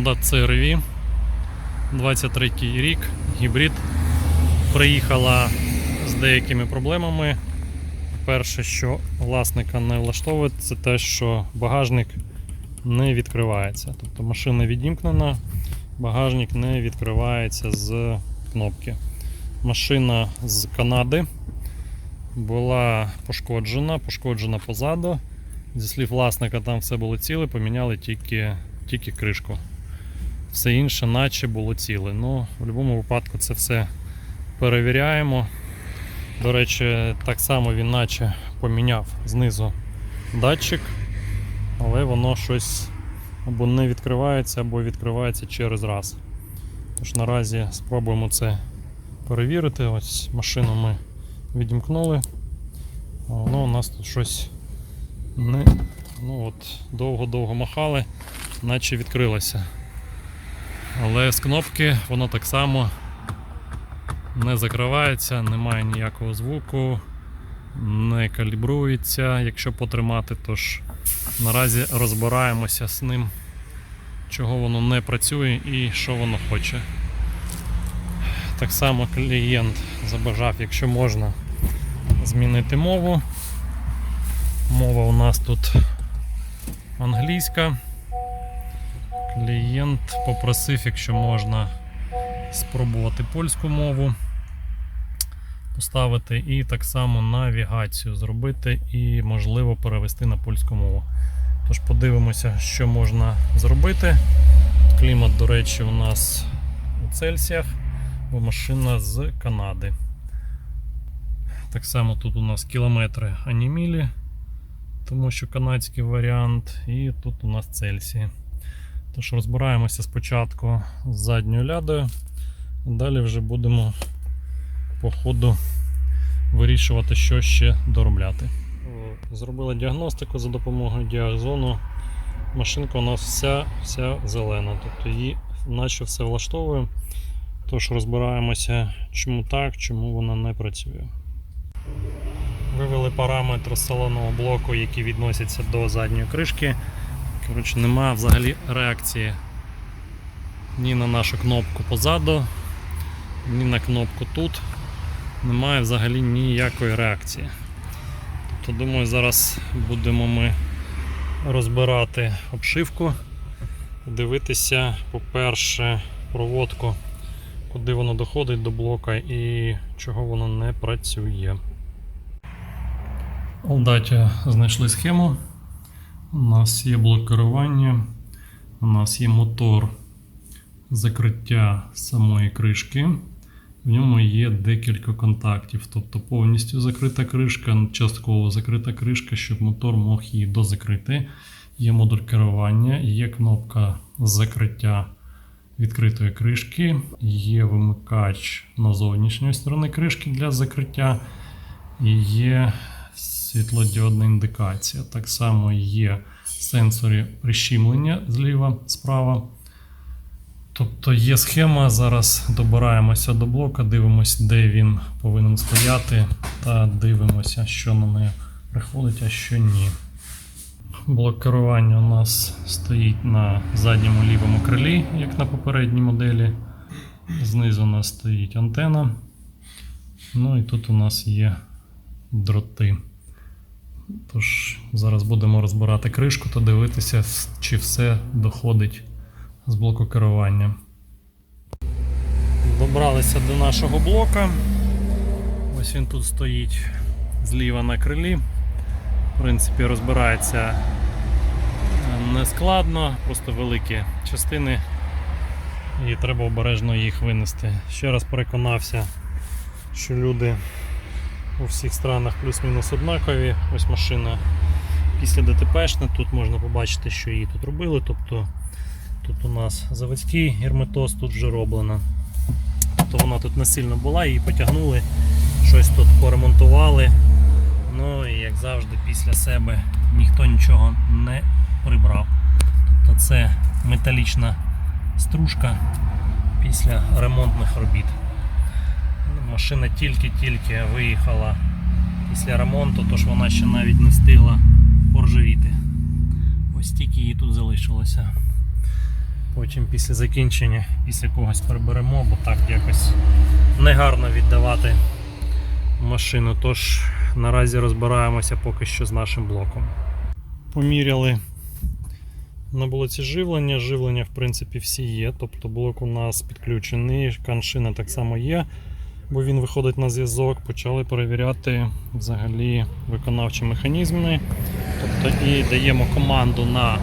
Honda CR-V, 23 рік, гібрид. Приїхала з деякими проблемами. Перше, що власника не влаштовує, це те, що багажник не відкривається. Тобто машина відімкнена, багажник не відкривається з кнопки. Машина з Канади була пошкоджена, пошкоджена позаду. Зі слів власника, там все було ціле, поміняли тільки, тільки кришку. Все інше, наче було ціле. Ну, в будь-якому випадку це все перевіряємо. До речі, так само він наче поміняв знизу датчик, але воно щось або не відкривається, або відкривається через раз. Тож наразі спробуємо це перевірити. Ось машину ми відімкнули. Воно у нас тут щось не, ну от, довго-довго махали, наче відкрилося. Але з кнопки воно так само не закривається, немає ніякого звуку, не калібрується, якщо потримати, тож наразі розбираємося з ним, чого воно не працює і що воно хоче. Так само клієнт забажав, якщо можна, змінити мову. Мова у нас тут англійська. Клієнт попросив, якщо можна, спробувати польську мову поставити і так само навігацію зробити і, можливо, перевести на польську мову. Тож подивимося, що можна зробити. Клімат, до речі, у нас у Цельсіях, бо машина з Канади. Так само тут у нас кілометри анімілі, тому що канадський варіант, і тут у нас Цельсії. Тож розбираємося спочатку з задньою лядою, далі вже будемо по ходу вирішувати, що ще доробляти. Зробили діагностику за допомогою діагзону. Машинка у нас вся, вся зелена, тобто її наче все влаштовує. Тож розбираємося, чому так, чому вона не працює. Вивели параметри салонного блоку, які відносяться до задньої кришки. Коротше, немає взагалі реакції ні на нашу кнопку позаду, ні на кнопку тут. Немає взагалі ніякої реакції. Тобто, думаю, зараз будемо ми розбирати обшивку, дивитися, по-перше, проводку, куди воно доходить до блока і чого воно не працює. В Алдаті знайшли схему. У нас є блок керування, у нас є мотор закриття самої кришки. В ньому є декілька контактів, тобто повністю закрита кришка, частково закрита кришка, щоб мотор мог її дозакрити. Є модуль керування, є кнопка закриття відкритої кришки, є вимикач на зовнішньої сторони кришки для закриття, і є світлодіодна індикація. Так само є сенсори прищімлення зліва, справа. Тобто є схема, зараз добираємося до блока, дивимося, де він повинен стояти, та дивимося, що на неї приходить, а що ні. Блок керування у нас стоїть на задньому лівому крилі, як на попередній моделі. Знизу у нас стоїть антена. Ну і тут у нас є дроти. Тож зараз будемо розбирати кришку та дивитися, чи все доходить з блоку керування. Добралися до нашого блока. Ось він тут стоїть зліва на крилі. В принципі, розбирається е, нескладно, просто великі частини, і треба обережно їх винести. Ще раз переконався, що люди у всіх странах плюс-мінус однакові. Ось машина після ДТПшна. Тут можна побачити, що її тут робили. Тобто тут у нас заводський герметоз тут вже роблено. Тобто вона тут не сильно була, її потягнули, щось тут поремонтували. Ну і як завжди, після себе ніхто нічого не прибрав. Тобто це металічна стружка після ремонтних робіт. Машина тільки-тільки виїхала після ремонту, тож вона ще навіть не встигла поржавіти. Ось тільки її тут залишилося. Потім після закінчення, після когось переберемо, бо так якось негарно віддавати машину. Тож наразі розбираємося поки що з нашим блоком. Поміряли на блоці живлення. Живлення, в принципі, всі є. Тобто блок у нас підключений, каншина так само є, бо він виходить на зв'язок. Почали перевіряти взагалі виконавчі механізми. Тобто і даємо команду на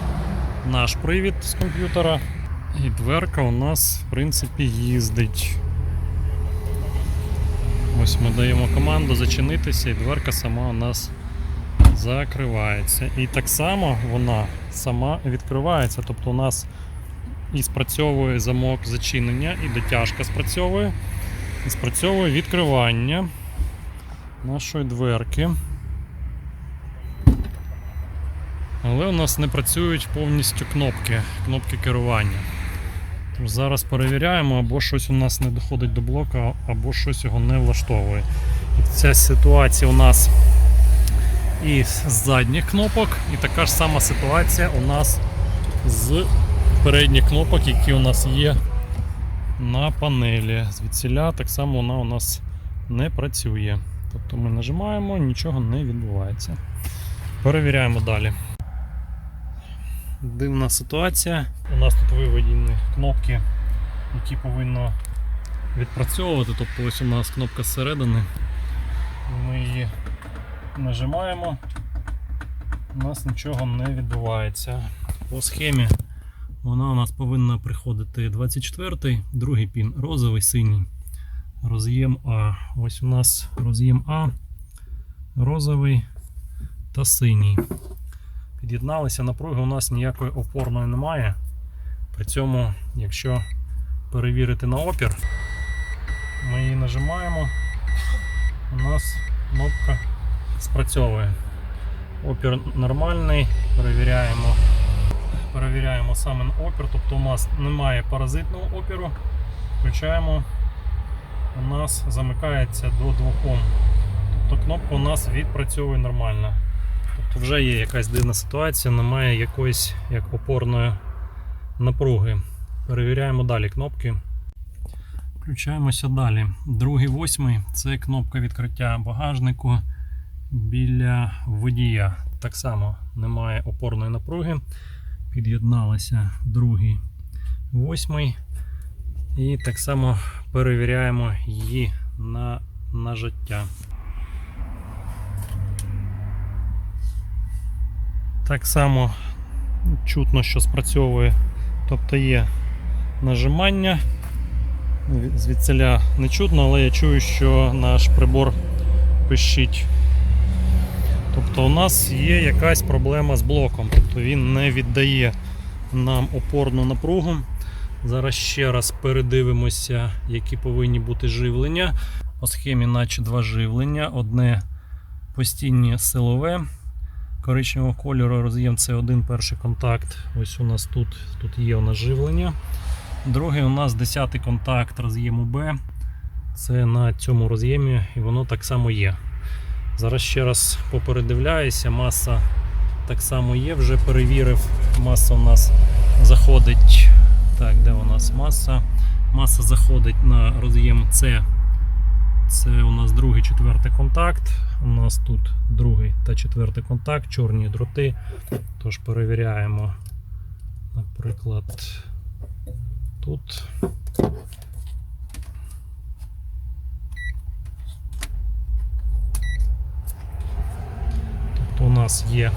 наш привід з комп'ютера. І дверка у нас, в принципі, їздить. Ось ми даємо команду зачинитися, і дверка сама у нас закривається. І так само вона сама відкривається. Тобто у нас і спрацьовує замок зачинення, і дотяжка спрацьовує, спрацьовує відкривання нашої дверки. Але у нас не працюють повністю кнопки, кнопки керування. Тож зараз перевіряємо, або щось у нас не доходить до блока, або щось його не влаштовує. Ця ситуація у нас і з задніх кнопок, і така ж сама ситуація у нас з передніх кнопок, які у нас є на панелі. Звідсіля так само вона у нас не працює. Тобто ми нажимаємо, нічого не відбувається. Перевіряємо далі. Дивна ситуація. У нас тут виведені кнопки, які повинно відпрацьовувати. Тобто ось у нас кнопка зсередини. Ми її нажимаємо, у нас нічого не відбувається. По схемі вона у нас повинна приходити 24-й, другий пін, розовий, синій. Роз'єм А. Ось у нас роз'єм А, розовий та синій. Під'єдналися напруги, у нас ніякої опорної немає. При цьому, якщо перевірити на опір, ми її нажимаємо, у нас кнопка спрацьовує. Опір нормальний, перевіряємо, перевіряємо саме опір, тобто у нас немає паразитного опіру. Включаємо, у нас замикається до 2 Ом. Тобто кнопка у нас відпрацьовує нормально. Тобто вже є якась дивна ситуація, немає якоїсь як опорної напруги. Перевіряємо далі кнопки. Включаємося далі. Другий восьмий це кнопка відкриття багажнику біля водія. Так само немає опорної напруги. Під'єдналися другий восьмий. І так само перевіряємо її на нажаття. Так само чутно, що спрацьовує, тобто є нажимання. Звідсиля не чутно, але я чую, що наш прибор пищить. Тобто у нас є якась проблема з блоком, тобто він не віддає нам опорну напругу. Зараз ще раз передивимося, які повинні бути живлення. По схемі, наче два живлення. Одне постійне силове коричневого кольору роз'єм це один перший контакт. Ось у нас тут, тут є у нас живлення. Другий у нас 10 контакт роз'єму Б. Це на цьому роз'ємі і воно так само є. Зараз ще раз попередивляюся, маса так само є, вже перевірив. Маса у нас заходить. Так, де у нас маса? Маса заходить на роз'єм С. Це у нас другий четвертий контакт. У нас тут другий та четвертий контакт, чорні дроти. Тож перевіряємо, наприклад, тут. Нас є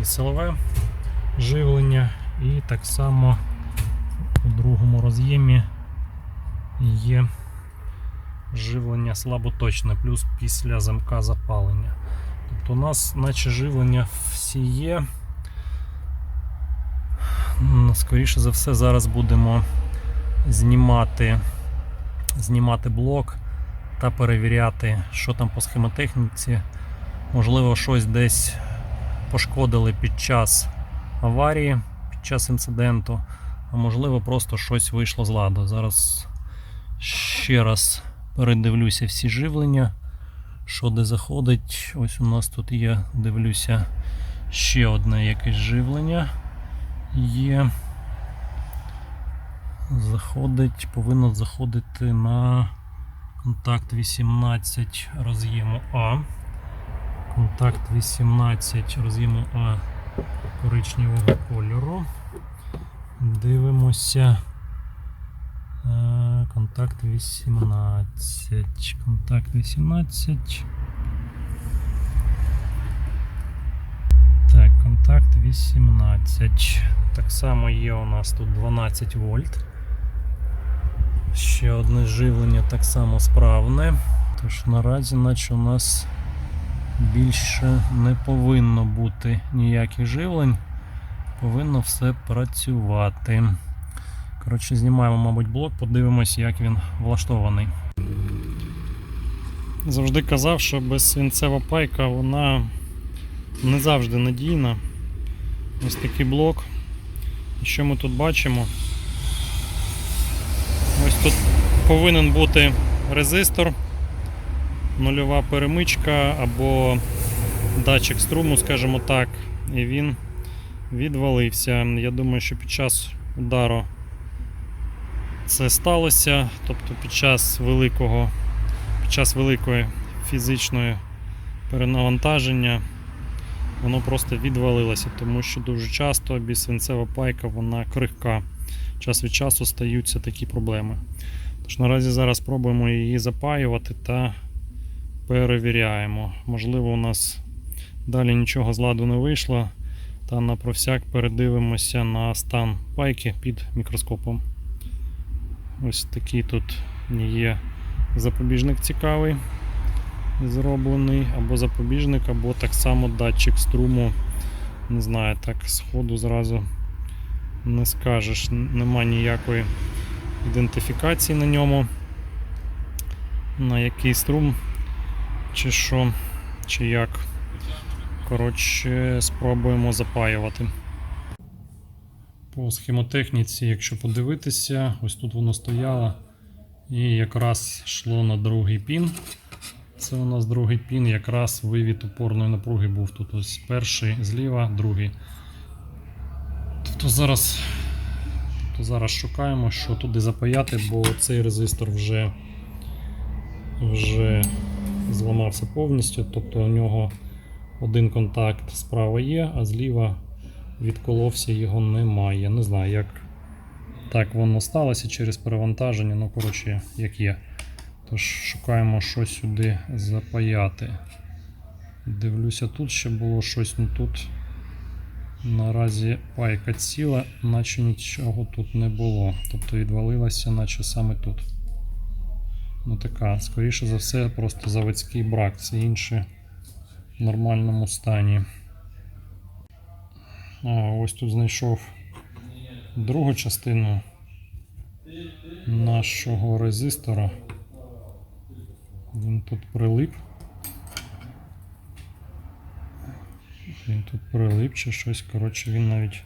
і силове живлення, і так само у другому роз'ємі є живлення слаботочне, плюс після замка запалення. Тобто у нас наче живлення всі є. Скоріше за все, зараз будемо знімати, знімати блок та перевіряти, що там по схемотехніці. Можливо, щось десь пошкодили під час аварії, під час інциденту, а можливо, просто щось вийшло з ладу. Зараз ще раз передивлюся всі живлення, що де заходить. Ось у нас тут є, дивлюся, ще одне якесь живлення є. заходить, повинно заходити на контакт 18 роз'єму А. Контакт 18 роз'єму А коричневого кольору. Дивимося. Е, Контакт 18. Контакт 18. Так, контакт 18. Так само є у нас тут 12 вольт. Ще одне живлення так само справне. Тож наразі, наче у нас більше не повинно бути ніяких живлень. Повинно все працювати. Коротше, знімаємо, мабуть, блок, подивимось, як він влаштований. Завжди казав, що безсвинцева пайка вона не завжди надійна. Ось такий блок. І що ми тут бачимо? Ось тут повинен бути резистор, нульова перемичка або датчик струму, скажімо так, і він відвалився. Я думаю, що під час удару це сталося, тобто під час великого, під час великої фізичної перенавантаження воно просто відвалилося, тому що дуже часто бісвинцева пайка вона крихка. Час від часу стаються такі проблеми. Тож наразі зараз спробуємо її запаювати та перевіряємо. Можливо, у нас далі нічого з ладу не вийшло. Та на провсяк передивимося на стан пайки під мікроскопом. Ось такий тут є запобіжник цікавий зроблений, або запобіжник, або так само датчик струму. Не знаю, так сходу зразу не скажеш. Нема ніякої ідентифікації на ньому. На який струм, чи що, чи як. Коротше, спробуємо запаювати. По схемотехніці, якщо подивитися, ось тут воно стояло і якраз йшло на другий пін. Це у нас другий пін, якраз вивід опорної напруги був тут. Ось перший зліва, другий. Тобто зараз, тобто зараз шукаємо, що туди запаяти, бо цей резистор вже, вже зламався повністю. Тобто у нього один контакт справа є, а зліва відколовся, його немає. Не знаю, як так воно сталося через перевантаження, ну коротше, як є. Тож шукаємо що сюди запаяти. Дивлюся, тут ще було щось, ну тут наразі пайка ціла, наче нічого тут не було. Тобто відвалилася, наче саме тут. Ну така, скоріше за все, просто заводський брак, це інше в нормальному стані. А, ось тут знайшов другу частину нашого резистора. Він тут прилип. Він тут прилип чи щось, коротше, він навіть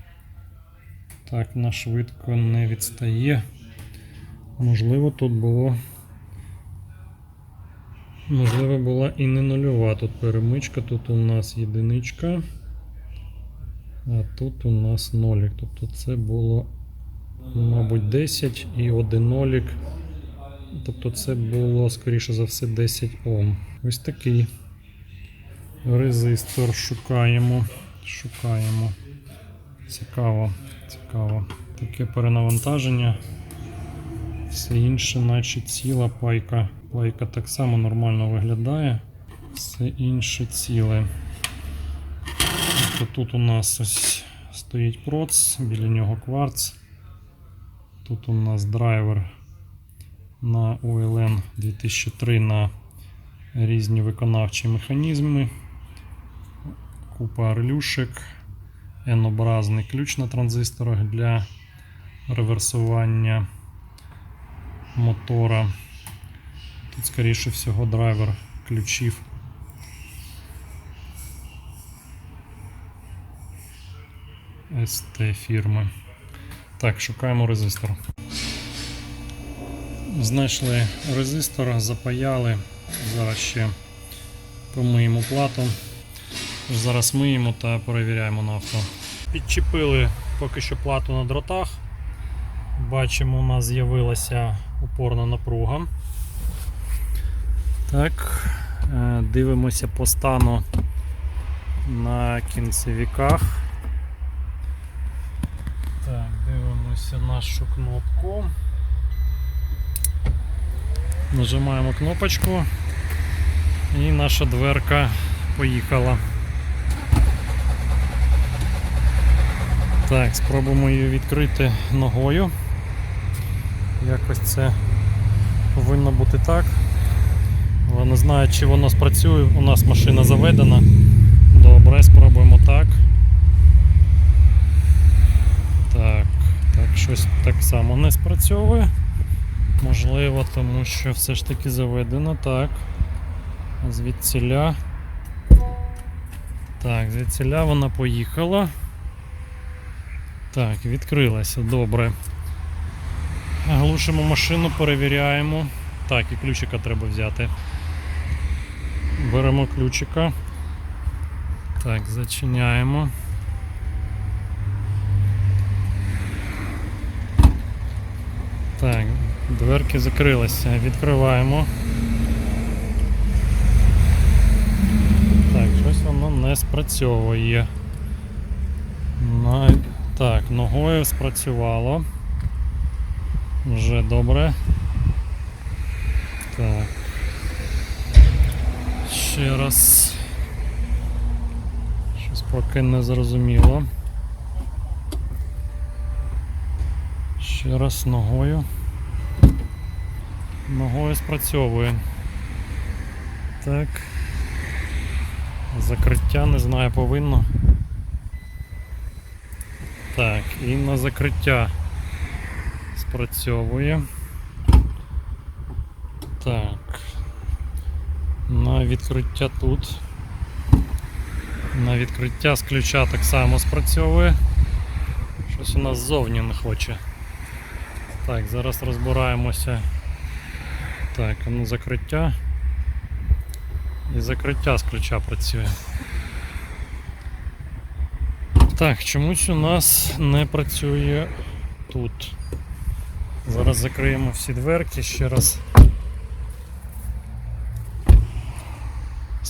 так на швидко не відстає. Можливо, тут було. Можливо, була і не нульова тут перемичка, тут у нас єдиничка, а тут у нас нолік. Тобто це було, мабуть, 10 і один нолік. Тобто це було, скоріше за все, 10 Ом. Ось такий резистор шукаємо. Шукаємо. Цікаво, цікаво. Таке перенавантаження. Все інше, наче ціла пайка. Пайка так само нормально виглядає. Все інше ціле. Тобто тут у нас ось стоїть проц, біля нього кварц. Тут у нас драйвер на OLN 2003 на різні виконавчі механізми. Купа релюшек, N-образний ключ на транзисторах для реверсування мотора. Тут, скоріше всього, драйвер ключів. СТ фірми. Так, шукаємо резистор. Знайшли резистор, запаяли. Зараз ще помиємо плату. Зараз миємо та перевіряємо на авто. Підчепили поки що плату на дротах. Бачимо, у нас з'явилася опорна напруга. Так, е, дивимося по стану на кінцевіках. Так, дивимося нашу кнопку. Нажимаємо кнопочку і наша дверка поїхала. Так, спробуємо її відкрити ногою. Якось це повинно бути так. Але не знаю, чи воно спрацює. У нас машина заведена. Добре, спробуємо так. Так, так, щось так само не спрацьовує. Можливо, тому що все ж таки заведено так. Звідціля. Так, звідціля вона поїхала. Так, відкрилася, добре. Глушимо машину, перевіряємо. Так, і ключика треба взяти. Беремо ключика. Так, зачиняємо. Так, дверки закрилися. Відкриваємо. Так, щось воно не спрацьовує. Так, ногою спрацювало. Вже добре. Так. Ще раз. Щось поки не зрозуміло. Ще раз ногою. Ногою спрацьовує. Так. Закриття, не знаю, повинно. Так, і на закриття спрацьовує. Так. На відкриття тут. На відкриття з ключа так само спрацьовує. Щось у нас ззовні не хоче. Так, зараз розбираємося. Так, ну закриття. І закриття з ключа працює. Так, чомусь у нас не працює тут. Зараз закриємо всі дверки ще раз.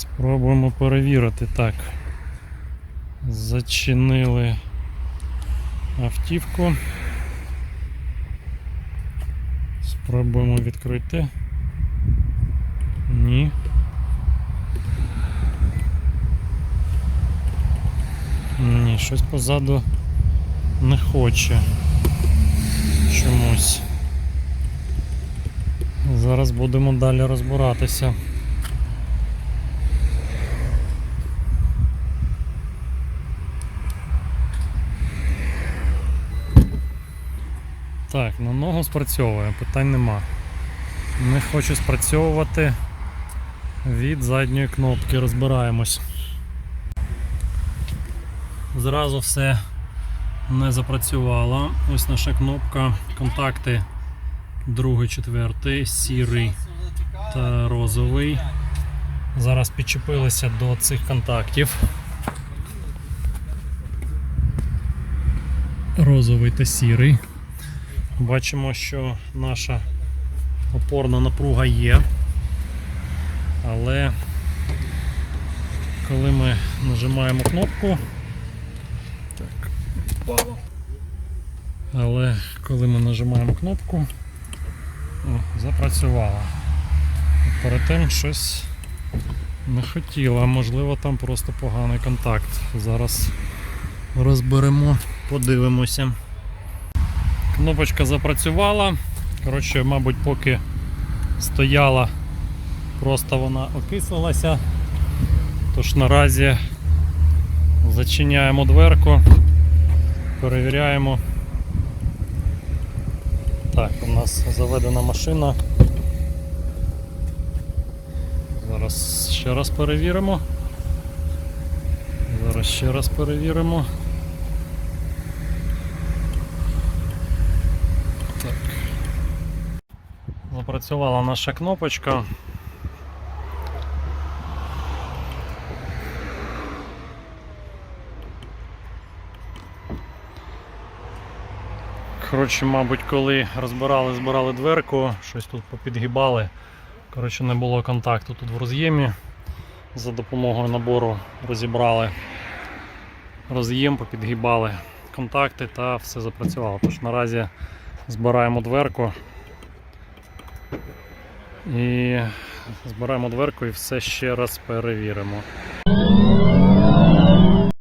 Спробуємо перевірити. Так. Зачинили автівку. Спробуємо відкрити. Ні. Ні, щось позаду не хоче. Чомусь. Зараз будемо далі розбиратися. Так, на ногу спрацьовує, питань нема. Не хочу спрацьовувати від задньої кнопки, розбираємось. Зразу все не запрацювало. Ось наша кнопка, контакти другий, четвертий, сірий та розовий. Зараз підчепилися до цих контактів. Розовий та сірий. Бачимо, що наша опорна напруга є. Але коли ми нажимаємо кнопку, так, але коли ми нажимаємо кнопку, о, запрацювала. Перед тим щось не хотіла, можливо там просто поганий контакт. Зараз розберемо, подивимося. Кнопочка запрацювала. Коротше, мабуть, поки стояла, просто вона окислилася. Тож наразі зачиняємо дверку, перевіряємо. Так, у нас заведена машина. Зараз ще раз перевіримо. Зараз ще раз перевіримо. Запрацювала наша кнопочка. Коротше, мабуть, коли розбирали, збирали дверку, щось тут попідгибали. Коротше, не було контакту тут в роз'ємі. За допомогою набору розібрали роз'єм, попідгибали контакти та все запрацювало. Тож наразі збираємо дверку. І збираємо дверку і все ще раз перевіримо.